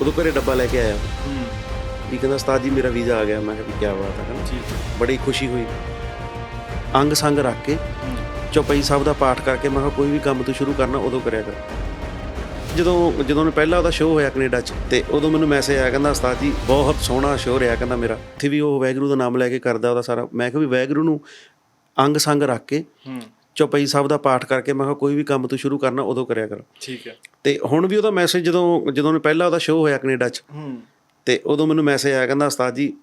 ਉਦੋਂ ਘਰੇ ਡੱਬਾ ਲੈ ਕੇ ਆਇਆ। ਹੂੰ। ਵੀ ਕਹਿੰਦਾ ਉਸਤਾਦ ਜੀ ਮੇਰਾ ਵੀਜ਼ਾ ਆ ਗਿਆ। ਮੈਂ ਕਿਹਾ ਵੀ ਕੀ ਬਾਤ ਹੈ ਹੈ। ਬੜੀ ਖੁਸ਼ੀ ਹੋਈ। ਅੰਗ ਸੰਗ ਰੱਖ ਕੇ ਚੌਪਈ ਸਾਹਿਬ ਦਾ ਪਾਠ ਕਰਕੇ ਮੈਂ ਕਿਹਾ ਕੋਈ ਵੀ ਕੰਮ ਤੂੰ ਸ਼ੁਰੂ ਕਰਨਾ ਉਦੋਂ ਕਰਿਆ ਕਰ। ਜਦੋਂ ਜਦੋਂ ਨੇ ਪਹਿਲਾ ਉਹਦਾ ਸ਼ੋਅ ਹੋਇਆ ਕੈਨੇਡਾ 'ਚ ਤੇ ਉਦੋਂ ਮੈਨੂੰ ਮੈਸੇਜ ਆਇਆ ਕਹਿੰਦਾ ਉਸਤਾਦ ਜੀ ਬਹੁਤ ਸੋਹਣਾ ਸ਼ੋਅ ਰਿਹਾ ਕਹਿੰਦਾ ਮੇਰਾ। ਉੱਥੇ ਵੀ ਉਹ ਵੈਗਰੂ ਦਾ ਨਾਮ ਲੈ ਕੇ ਕਰਦਾ ਉਹਦਾ ਸਾਰਾ। ਮੈਂ ਕਿਹਾ ਵੀ ਵੈਗਰੂ ਨੂੰ ਅੰਗ ਸੰਗ ਰੱਖ ਕੇ ਚੌਪਈ ਸਾਹਿਬ ਦਾ ਪਾਠ ਕਰਕੇ ਮੈਂ ਕਿਹਾ ਕੋਈ ਵੀ ਕੰਮ ਤੂੰ ਸ਼ੁਰੂ ਕਰਨਾ ਉਦੋਂ ਕਰਿਆ ਕਰ। ਠੀਕ ਹੈ। ਤੇ ਹੁਣ ਵੀ ਉਹਦਾ ਮੈਸੇਜ ਜਦੋਂ ਜਦੋਂ ਨੇ ਪਹਿਲਾ ਉਹਦਾ ਸ਼ੋਅ ਹੋਇਆ ਕੈਨੇਡਾ 'ਚ ਹੂੰ। ਤੇ ਉਦੋਂ ਮੈਨੂੰ ਮੈਸੇਜ ਆਇਆ ਕਹਿੰਦਾ ਉਸਤਾਦ ਜੀ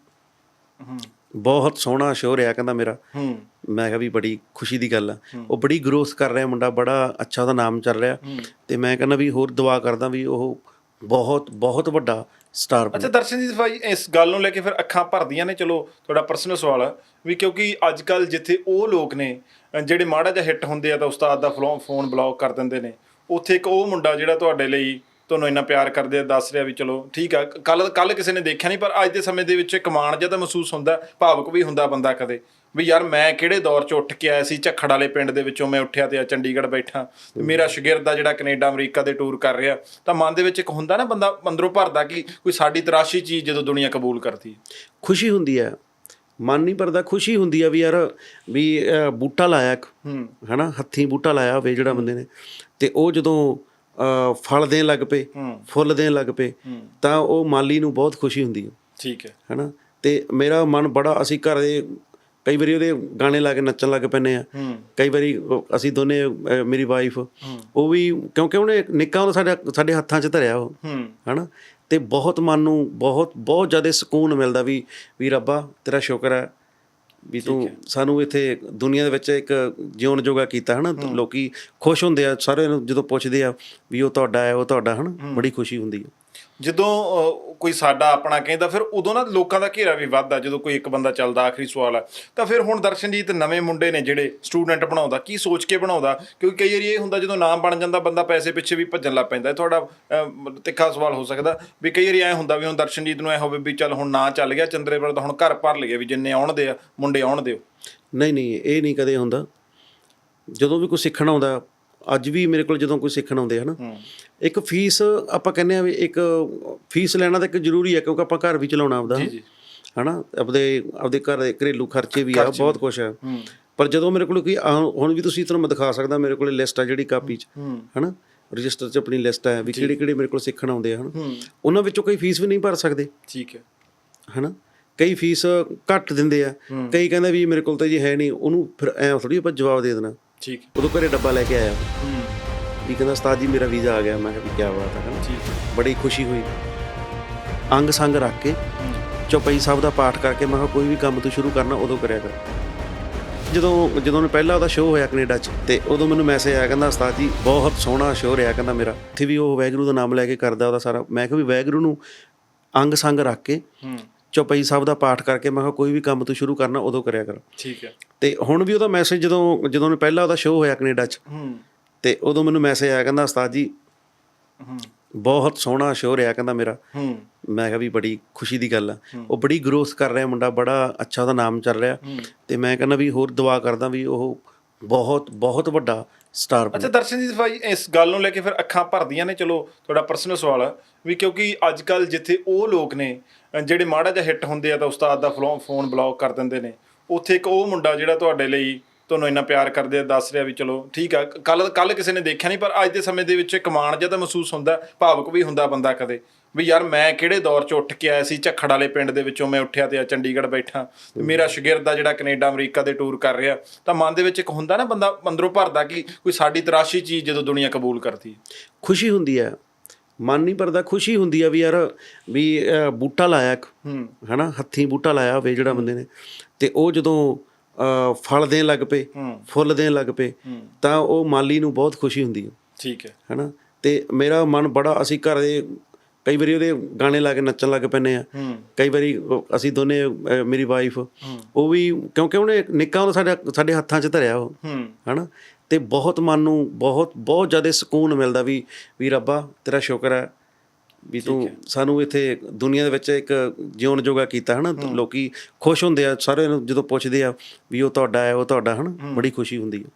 ਹੂੰ। ਬਹੁਤ ਸੋਹਣਾ ਸ਼ੋਅ ਰਿਹਾ ਕਹਿੰਦਾ ਮੇਰਾ। ਹੂੰ। ਮੈਂ ਕਿਹਾ ਵੀ ਬੜੀ ਖੁਸ਼ੀ ਦੀ ਗੱਲ ਆ। ਉਹ ਬੜੀ ਗਰੋਥ ਕਰ ਰਿਹਾ ਮੁੰਡਾ ਬੜਾ ਅੱਛਾ ਉਹਦਾ ਨਾਮ ਚੱਲ ਰਿਹਾ। ਤੇ ਮੈਂ ਕਹਿੰਦਾ ਵੀ ਹੋਰ ਦੁਆ ਕਰਦਾ ਵੀ ਉਹ ਬਹੁਤ ਬਹੁਤ ਵੱਡਾ ਸਟਾਰ ਅੱਛਾ ਦਰਸ਼ਨ ਜੀ ਭਾਈ ਇਸ ਗੱਲ ਨੂੰ ਲੈ ਕੇ ਫਿਰ ਅੱਖਾਂ ਭਰਦੀਆਂ ਨੇ ਚਲੋ ਤੁਹਾਡਾ ਪਰਸਨਲ ਸਵਾਲ ਹੈ ਵੀ ਕਿਉਂਕਿ ਅੱਜ ਕੱਲ ਜਿੱਥੇ ਉਹ ਲੋਕ ਨੇ ਜਿਹੜੇ ਮਾੜਾ ਜਿਹਾ ਹਿੱਟ ਹੁੰਦੇ ਆ ਤਾਂ ਉਸਤਾਦ ਦਾ ਫੋਨ ਬਲੌਕ ਕਰ ਦਿੰਦੇ ਨੇ ਉੱਥੇ ਇੱਕ ਉਹ ਮੁੰਡਾ ਜਿਹੜਾ ਤੁਹਾਡੇ ਲਈ ਤੁਹਾਨੂੰ ਇੰਨਾ ਪਿਆਰ ਕਰਦੇ ਆ ਦੱਸ ਰਿਹਾ ਵੀ ਚਲੋ ਠੀਕ ਆ। ਕੱਲ ਕੱਲ ਕਿਸੇ ਨੇ ਦੇਖਿਆ ਨਹੀਂ ਪਰ ਅੱਜ ਦੇ ਸਮੇਂ ਦੇ ਵਿੱਚ ਕਮਾਣ ਜਿਹਾ ਤਾਂ ਮਹਿਸੂਸ ਹੁੰਦਾ ਭਾਵਕ ਵੀ ਹੁੰਦਾ ਬੰਦਾ ਕਦੇ। ਵੀ ਯਾਰ ਮੈਂ ਕਿਹੜੇ ਦੌਰ 'ਚ ਉੱਠ ਕੇ ਆਇਆ ਸੀ ਝੱਖੜ ਵਾਲੇ ਪਿੰਡ ਦੇ ਵਿੱਚੋਂ ਮੈਂ ਉੱਠਿਆ ਤੇ ਆ ਚੰਡੀਗੜ੍ਹ ਬੈਠਾ। ਤੇ ਮੇਰਾ ਸ਼ਾਗਿਰਦ ਆ ਜਿਹੜਾ ਕੈਨੇਡਾ ਅਮਰੀਕਾ ਦੇ ਟੂਰ ਕਰ ਰਿਹਾ। ਤਾਂ ਮਨ ਦੇ ਵਿੱਚ ਇੱਕ ਹੁੰਦਾ ਨਾ ਬੰਦਾ ਅੰਦਰੋਂ ਭਰਦਾ ਕਿ ਕੋਈ ਸਾਡੀ ਤਰਾਸ਼ੀ ਚੀਜ਼ ਜਦੋਂ ਦੁਨੀਆ ਕਬੂਲ ਕਰਦੀ ਹੈ। ਖੁਸ਼ੀ ਹੁੰਦੀ ਹੈ। ਮਨ ਨਹੀਂ ਭਰਦਾ ਖੁਸ਼ੀ ਹੁੰਦੀ ਆ ਵੀ ਯਾਰ ਵੀ ਬੂਟਾ ਲਾਇਆ ਹਨਾ? ਹੱਥੀਂ ਬੂਟਾ ਲਾਇਆ ਹੋਵੇ ਜਿਹੜਾ ਬੰਦੇ ਨੇ। ਤੇ ਉਹ ਜਦੋਂ ਫਲ ਦੇਣ ਲੱਗ ਪਏ ਫੁੱਲ ਦੇਣ ਲੱਗ ਪਏ ਤਾਂ ਉਹ ਮਾਲੀ ਨੂੰ ਬਹੁਤ ਖੁਸ਼ੀ ਹੁੰਦੀ ਹੈ। ਠੀਕ ਹੈ। ਹਨਾ? ਤੇ ਮੇਰਾ ਮਨ ਬੜਾ ਅਸੀਂ ਘਰ ਦੇ ਕਈ ਵਾਰੀ ਉਹਦੇ ਗਾਣੇ ਲਾ ਕੇ ਨੱਚਣ ਲੱਗ ਪੈਂਦੇ ਆ ਕਈ ਵਾਰੀ ਉਹ- ਅਸੀਂ ਦੋਨੇ ਮੇਰੀ ਵਾਈਫ ਉਹ ਵੀ ਕਿਉਂਕਿ ਉਹਨੇ ਨਿੱਕਾ ਉਹਦਾ ਸਾਡੇ ਸਾਡੇ ਹੱਥਾਂ 'ਚ ਧਰਿਆ ਉਹ। ਹਨਾ? ਤੇ ਬਹੁਤ ਮਨ ਨੂੰ ਬਹੁਤ ਬਹੁਤ ਜ਼ਿਆਦਾ ਸਕੂਨ ਮਿਲਦਾ ਵੀ ਵੀ ਰੱਬਾ ਤੇਰਾ ਸ਼ੁਕਰ ਹੈ। ਵੀ ਤੂੰ ਸਾਨੂੰ ਇੱਥੇ ਦੁਨੀਆ ਦੇ ਵਿੱਚ ਇੱਕ ਜਿਉਣ ਜੋਗਾ ਕੀਤਾ ਹਨਾ? ਲੋਕੀ ਖੁਸ਼ ਹੁੰਦੇ ਆ ਸਾਰੇ ਨੂੰ ਜਦੋਂ ਪੁੱਛਦੇ ਆ ਵੀ ਉਹ ਤੁਹਾਡਾ ਹੈ ਉਹ ਤੁਹਾਡਾ ਹਨਾ? ਬੜੀ ਖੁਸ਼ੀ ਹੁੰਦੀ ਹੈ। ਜਦੋਂ ਅਹ, ਕੋਈ ਸਾਡਾ ਆਪਣਾ ਕਹਿੰਦਾ ਫਿਰ ਉਦੋਂ ਨਾ ਲੋਕਾਂ ਦਾ ਘੇਰਾ ਵੀ ਵੱਧਦਾ ਜਦੋਂ ਕੋਈ ਇੱਕ ਬੰਦਾ ਚੱਲਦਾ ਆਖਰੀ ਸਵਾਲ ਆ। ਤਾਂ ਫਿਰ ਹੁਣ ਦਰਸ਼ਨਜੀਤ ਨਵੇਂ ਮੁੰਡੇ ਨੇ ਜਿਹੜੇ ਸਟੂਡੈਂਟ ਬਣਾਉਂਦਾ ਕੀ ਸੋਚ ਕੇ ਬਣਾਉਂਦਾ? ਕਿਉਂਕਿ ਕਈ ਵਾਰੀ ਇਹ ਹੁੰਦਾ ਜਦੋਂ ਨਾਮ ਬਣ ਜਾਂਦਾ ਬੰਦਾ ਪੈਸੇ ਪਿੱਛੇ ਵੀ ਭੱਜਣ ਲੱਗ ਪੈਂਦਾ। ਇਹ ਤੁਹਾਡਾ ਅਹ, ਤਿੱਖਾ ਸਵਾਲ ਹੋ ਸਕਦਾ। ਵੀ ਕਈ ਵਾਰੀ ਐ ਹੁੰਦਾ ਵੀ ਹੁਣ ਦਰਸ਼ਨਜੀਤ ਨੂੰ ਐ ਹੋਵੇ ਵੀ ਚੱਲ ਹੁਣ ਨਾਂ ਚੱਲ ਗਿਆ ਚੰਦਰੇਵਾਲ ਤਾਂ ਹੁਣ ਘਰ ਭਰ ਲਈਏ ਵੀ ਜਿੰਨੇ ਆਉਣ ਦੇ ਆ ਮੁੰਡੇ ਆਉਣ ਦਿਓ ਨਹੀਂ ਨਹੀਂ ਇਹ ਨਹੀਂ ਕਦੇ ਹੁੰਦਾ। ਜਦੋਂ ਵੀ ਕੋਈ ਸਿੱਖਣ ਆਉਂਦਾ ਅੱਜ ਵੀ ਮੇਰੇ ਕੋਲ ਜਦੋਂ ਕੋਈ ਸਿੱਖਣ ਆਉਂਦੇ ਹਨ ਇੱਕ ਫੀਸ ਆਪਾਂ ਕਹਿੰਦੇ ਆ ਵੀ ਇੱਕ ਫੀਸ ਲੈਣਾ ਤਾਂ ਇੱਕ ਜ਼ਰੂਰੀ ਹੈ ਕਿਉਂਕਿ ਆਪਾਂ ਘਰ ਵੀ ਚਲਾਉਣਾ ਆਪਦਾ ਜੀ ਜੀ। ਹਨਾ ਆਪਦੇ ਆਪਦੇ ਘਰ ਦੇ ਘਰੇਲੂ ਖਰਚੇ ਵੀ ਆ ਬਹੁਤ ਕੁਝ ਹੈ। ਪਰ ਜਦੋਂ ਮੇਰੇ ਕੋਲ ਕੋਈ ਹੁਣ ਵੀ ਤੁਸੀਂ ਤੁਹਾਨੂੰ ਮੈਂ ਦਿਖਾ ਸਕਦਾ ਮੇਰੇ ਕੋਲ ਲਿਸਟ ਆ ਜਿਹੜੀ ਕਾਪੀ 'ਚ ਹਨਾ ਰਜਿਸਟਰ 'ਚ ਆਪਣੀ ਲਿਸਟ ਹੈ ਵੀ ਕਿਹੜੇ ਕਿਹੜੇ ਮੇਰੇ ਕੋਲ ਸਿੱਖਣ ਆਉਂਦੇ ਹਨ। ਉਹਨਾਂ ਵਿੱਚੋਂ ਕਈ ਫੀਸ ਵੀ ਨਹੀਂ ਭਰ ਸਕਦੇ। ਠੀਕ ਹੈ। ਹਨਾ ਕਈ ਫੀਸ ਘੱਟ ਦਿੰਦੇ ਆ। ਕਈ ਕਹਿੰਦੇ ਵੀ ਮੇਰੇ ਕੋਲ ਤਾਂ ਜੀ ਹੈ ਨਹੀਂ ਉਹਨੂੰ ਫਿਰ ਐ ਥੋੜੀ ਆਪਾਂ ਜਵਾਬ ਦੇ ਦੇਣਾ। ਠੀਕ ਉਦੋਂ ਘਰੇ ਡੱਬਾ ਲੈ ਕੇ ਆਇਆ। ਹੂੰ। ਵੀ ਕਹਿੰਦਾ ਉਸਤਾਦ ਜੀ ਮੇਰਾ ਵੀਜ਼ਾ ਆ ਗਿਆ। ਮੈਂ ਕਿਹਾ ਵੀ ਕੀ ਬਾਤ ਹੈ ਕਹਿੰਦਾ। ਠੀਕ ਬੜੀ ਖੁਸ਼ੀ ਹੋਈ। ਅੰਗ ਸੰਗ ਰੱਖ ਕੇ ਚੌਪਈ ਸਾਹਿਬ ਦਾ ਪਾਠ ਕਰਕੇ ਮੈਂ ਕਿਹਾ ਕੋਈ ਵੀ ਕੰਮ ਤੂੰ ਸ਼ੁਰੂ ਕਰਨਾ ਉਦੋਂ ਕਰਿਆ ਕਰ। ਜਦੋਂ ਜਦੋਂ ਨੇ ਪਹਿਲਾ ਉਹਦਾ ਸ਼ੋਅ ਹੋਇਆ ਕੈਨੇਡਾ 'ਚ ਤੇ ਉਦੋਂ ਮੈਨੂੰ ਮੈਸੇਜ ਆਇਆ ਕਹਿੰਦਾ ਉਸਤਾਦ ਜੀ ਬਹੁਤ ਸੋਹਣਾ ਸ਼ੋਅ ਰਿਹਾ ਕਹਿੰਦਾ ਮੇਰਾ। ਉੱਥੇ ਵੀ ਉਹ ਵੈਗਰੂ ਦਾ ਨਾਮ ਲੈ ਕੇ ਕਰਦਾ ਉਹਦਾ ਸਾਰਾ। ਮੈਂ ਕਿਹਾ ਵੀ ਵੈਗਰੂ ਨੂੰ ਅੰਗ ਸੰਗ ਰੱਖ ਕੇ ਚੌਪਈ ਸਾਹਿਬ ਦਾ ਪਾਠ ਕਰਕੇ ਮੈਂ ਕਿਹਾ ਕੋਈ ਵੀ ਕੰਮ ਤੂੰ ਸ਼ੁਰੂ ਕਰਨਾ ਉਦੋਂ ਕਰਿਆ ਕਰ। ਠੀਕ ਹੈ। ਤੇ ਹੁਣ ਵੀ ਉਹਦਾ ਮੈਸੇਜ ਜਦੋਂ ਜਦੋਂ ਨੇ ਪਹਿਲਾ ਉਹਦਾ ਸ਼ੋਅ ਹੋਇਆ ਕੈਨੇਡਾ 'ਚ ਹੂੰ। ਤੇ ਉਦੋਂ ਮੈਨੂੰ ਮੈਸੇਜ ਆਇਆ ਕਹਿੰਦਾ ਉਸਤਾਦ ਜੀ ਹੂੰ। ਬਹੁਤ ਸੋਹਣਾ ਸ਼ੋਅ ਰਿਹਾ ਕਹਿੰਦਾ ਮੇਰਾ। ਹੂੰ। ਮੈਂ ਕਿਹਾ ਵੀ ਬੜੀ ਖੁਸ਼ੀ ਦੀ ਗੱਲ ਆ। ਉਹ ਬੜੀ ਗਰੋਥ ਕਰ ਰਿਹਾ ਮੁੰਡਾ ਬੜਾ ਅੱਛਾ ਉਹਦਾ ਨਾਮ ਚੱਲ ਰਿਹਾ। ਤੇ ਮੈਂ ਕਹਿੰਦਾ ਵੀ ਹੋਰ ਦੁਆ ਕਰਦਾ ਵੀ ਉਹ ਬਹੁਤ ਬਹੁਤ ਵੱਡਾ ਸਟਾਰ ਬਣੇ। ਅੱਛਾ ਦਰਸ਼ਨ ਜੀ ਭਾਈ ਇਸ ਗੱਲ ਨੂੰ ਲੈ ਕੇ ਫਿਰ ਅੱਖਾਂ ਭਰਦੀਆਂ ਨੇ ਚਲੋ ਤੁਹਾਡਾ ਪਰਸਨਲ ਸਵਾਲ ਹੈ ਵੀ ਕਿਉਂਕਿ ਅੱਜ ਕੱਲ ਜਿੱਥੇ ਉਹ ਲੋਕ ਨੇ ਜਿਹੜੇ ਮਾੜਾ ਜਿਹਾ ਹਿੱਟ ਹੁੰਦੇ ਆ ਤਾਂ ਉਸਤਾਦ ਦਾ ਫਲੋ- ਫੋਨ ਬਲੌਕ ਕਰ ਦਿੰਦੇ ਨੇ। ਉੱਥੇ ਇੱਕ ਉਹ ਮੁੰਡਾ ਜਿਹੜਾ ਤੁਹਾਡੇ ਲਈ ਤੁਹਾਨੂੰ ਇੰਨਾ ਪਿਆਰ ਕਰਦੇ ਆ, ਦੱਸ ਰਿਹਾ ਵੀ ਚਲੋ ਠੀਕ ਆ। ਕੱਲ ਕੱਲ ਕਿਸੇ ਨੇ ਦੇਖਿਆ ਨਹੀਂ, ਪਰ ਅੱਜ ਦੇ ਸਮੇਂ ਦੇ ਵਿੱਚ ਕਮਾਣ ਜਿਹਾ ਤਾਂ ਮਹਿਸੂਸ ਹੁੰਦਾ, ਭਾਵਕ ਵੀ ਹੁੰਦਾ ਬੰਦਾ ਕਦੇ। ਵੀ ਯਾਰ ਮੈਂ ਕਿਹੜੇ ਦੌਰ 'ਚ ਉੱਠ ਕੇ ਆਇਆ ਸੀ, ਝੱਖੜ ਵਾਲੇ ਪਿੰਡ ਦੇ ਵਿੱਚੋਂ ਮੈਂ ਉੱਠਿਆ ਤੇ ਆ ਚੰਡੀਗੜ੍ਹ ਬੈਠਾ। ਤੇ ਮੇਰਾ ਸ਼ਾਗਿਰਦ ਆ ਜਿਹੜਾ ਕੈਨੇਡਾ, ਅਮਰੀਕਾ ਦੇ ਟੂਰ ਕਰ ਰਿਹਾ। ਤਾਂ ਮਨ ਦੇ ਵਿੱਚ ਇੱਕ ਹੁੰਦਾ ਨਾ ਬੰਦਾ, ਅੰਦਰੋਂ ਭਰਦਾ ਕਿ ਕੋਈ ਸਾਡੀ ਤਰਾਸ਼ੀ ਚੀਜ਼ ਜਦੋਂ ਦੁਨੀਆ ਕਬੂਲ ਕਰਦੀ ਹੈ। ਖੁਸ਼ੀ ਹੁੰਦੀ ਹੈ। ਮਨ ਨਹੀਂ ਭਰਦਾ ਖੁਸ਼ੀ ਹੁੰਦੀ ਆ ਵੀ ਯਾਰ ਵੀ ਅਹ, ਬੂਟਾ ਲਾਇਆ ਇੱਕ ਹੂੰ। ਹਨਾ? ਹੱਥੀਂ ਬੂਟਾ ਲਾਇਆ ਹੋਵੇ ਜਿਹੜਾ ਬੰਦੇ ਨੇ। ਤੇ ਉਹ ਜਦੋਂ ਅਹ, ਫਲ ਦੇਣ ਲੱਗ ਪਏ ਫੁੱਲ ਦੇਣ ਲੱਗ ਪਏ ਤਾਂ ਉਹ ਮਾਲੀ ਨੂੰ ਬਹੁਤ ਖੁਸ਼ੀ ਹੁੰਦੀ ਹੈ ਠੀਕ ਹੈ। ਹਨਾ? ਤੇ ਮੇਰਾ ਮਨ ਬੜਾ ਅਸੀਂ ਘਰ ਦੇ ਕਈ ਵਾਰੀ ਉਹਦੇ ਗਾਣੇ ਲਾ ਕੇ ਨੱਚਣ ਲੱਗ ਪੈਂਦੇ ਆ। ਕਈ ਵਾਰੀ ਉਹ- ਅਸੀਂ ਦੋਨੇ ਅਹ, ਮੇਰੀ ਵਾਈਫ ਉਹ ਵੀ ਕਿਉਂਕਿ ਉਹਨੇ ਨਿੱਕਾ ਉਹਦਾ ਸਾਡੇ ਸਾਡੇ ਹੱਥਾਂ 'ਚ ਧਰਿਆ ਉਹ। ਹਨਾ? ਤੇ ਬਹੁਤ ਮਨ ਨੂੰ ਬਹੁਤ ਬਹੁਤ ਜ਼ਿਆਦਾ ਸਕੂਨ ਮਿਲਦਾ ਵੀ ਵੀ ਰੱਬਾ ਤੇਰਾ ਸ਼ੁਕਰ ਹੈ ਵੀ ਤੂੰ ਸਾਨੂੰ ਇੱਥੇ ਦੁਨੀਆ ਦੇ ਵਿੱਚ ਇੱਕ ਜਿਉਣ ਜੋਗਾ ਕੀਤਾ ਹਨਾ? ਲੋਕੀ ਖੁਸ਼ ਹੁੰਦੇ ਆ ਸਾਰੇ ਜਦੋਂ ਪੁੱਛਦੇ ਆ ਵੀ ਉਹ ਤੁਹਾਡਾ ਹੈ ਉਹ ਤੁਹਾਡਾ ਹਨਾ? ਬੜੀ ਖੁਸ਼ੀ ਹੁੰਦੀ ਹੈ।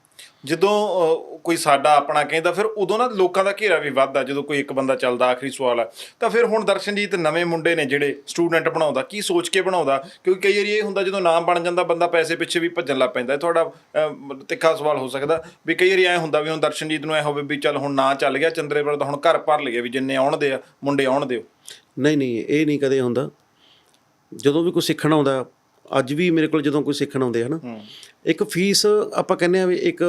ਜਦੋਂ ਅਹ, ਕੋਈ ਸਾਡਾ ਆਪਣਾ ਕਹਿੰਦਾ ਫਿਰ ਉਦੋਂ ਨਾ ਲੋਕਾਂ ਦਾ ਘੇਰਾ ਵੀ ਵੱਧਦਾ ਜਦੋਂ ਕੋਈ ਇੱਕ ਬੰਦਾ ਚੱਲਦਾ ਆਖਰੀ ਸਵਾਲ ਆ। ਤਾਂ ਫਿਰ ਹੁਣ ਦਰਸ਼ਨਜੀਤ ਨਵੇਂ ਮੁੰਡੇ ਨੇ ਜਿਹੜੇ ਸਟੂਡੈਂਟ ਬਣਾਉਂਦਾ ਕੀ ਸੋਚ ਕੇ ਬਣਾਉਂਦਾ? ਕਿਉਂਕਿ ਕਈ ਵਾਰੀ ਇਹ ਹੁੰਦਾ ਜਦੋਂ ਨਾਮ ਬਣ ਜਾਂਦਾ ਬੰਦਾ ਪੈਸੇ ਪਿੱਛੇ ਵੀ ਭੱਜਣ ਲੱਗ ਪੈਂਦਾ। ਇਹ ਤੁਹਾਡਾ ਅਹ, ਤਿੱਖਾ ਸਵਾਲ ਹੋ ਸਕਦਾ ਵੀ ਕਈ ਵਾਰੀ ਐ ਹੁੰਦਾ ਵੀ ਹੁਣ ਦਰਸ਼ਨਜੀਤ ਨੂੰ ਐ ਹੋਵੇ ਵੀ ਚੱਲ ਹੁਣ ਨਾਂ ਚੱਲ ਗਿਆ ਚੰਦਰੇਵਾਲ ਦਾ ਹੁਣ ਘਰ ਭਰ ਲਈਏ ਵੀ ਜਿੰਨੇ ਆਉਣ ਦੇ ਆ ਮੁੰਡੇ ਆਉਣ ਦਿਓ ਨਹੀਂ ਨਹੀਂ ਇਹ ਨਹੀਂ ਕਦੇ ਹੁੰਦਾ। ਜਦੋਂ ਵੀ ਕੋਈ ਸਿੱਖਣ ਆਉਂਦਾ ਅੱਜ ਵੀ ਮੇਰੇ ਕੋਲ ਜਦੋਂ ਕੋਈ ਸਿੱਖਣ ਆਉਂਦੇ ਹਨ ਇੱਕ ਫੀਸ ਆਪਾਂ ਕਹਿੰਦੇ ਆ ਵੀ ਇੱਕ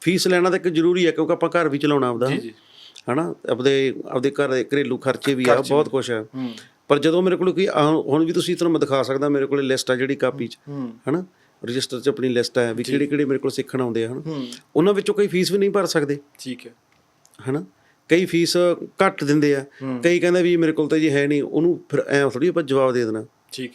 ਫੀਸ ਲੈਣਾ ਤਾਂ ਇੱਕ ਜ਼ਰੂਰੀ ਹੈ ਕਿਉਂਕਿ ਆਪਾਂ ਘਰ ਵੀ ਚਲਾਉਣਾ ਆਪਦਾ ਜੀ, ਜੀ। ਹਨਾ ਆਪਦੇ ਆਪਦੇ ਘਰ ਦੇ ਘਰੇਲੂ ਖਰਚੇ ਵੀ ਆ ਬਹੁਤ ਕੁਝ ਹੈ। ਪਰ ਜਦੋਂ ਮੇਰੇ ਕੋਲ ਕੋਈ ਹੁਣ ਵੀ ਤੁਸੀਂ ਤੁਹਾਨੂੰ ਮੈਂ ਦਿਖਾ ਸਕਦਾ ਮੇਰੇ ਕੋਲ ਲਿਸਟ ਆ ਜਿਹੜੀ ਕਾਪੀ 'ਚ ਹਨਾ ਰਜਿਸਟਰ 'ਚ ਆਪਣੀ ਲਿਸਟ ਹੈ ਵੀ ਕਿਹੜੇ ਕਿਹੜੇ ਮੇਰੇ ਕੋਲ ਸਿੱਖਣ ਆਉਂਦੇ ਹਨ। ਉਹਨਾਂ ਵਿੱਚੋਂ ਕਈ ਫੀਸ ਵੀ ਨਹੀਂ ਭਰ ਸਕਦੇ। ਠੀਕ ਹੈ। ਹਨਾ ਕਈ ਫੀਸ ਘੱਟ ਦਿੰਦੇ ਆ। ਕਈ ਕਹਿੰਦੇ ਵੀ ਮੇਰੇ ਕੋਲ ਤਾਂ ਜੀ ਹੈ ਨਹੀਂ ਉਹਨੂੰ ਫਿਰ ਐ ਥੋੜੀ ਆਪਾਂ ਜਵਾਬ ਦੇ ਦੇਣਾ। ਠੀਕ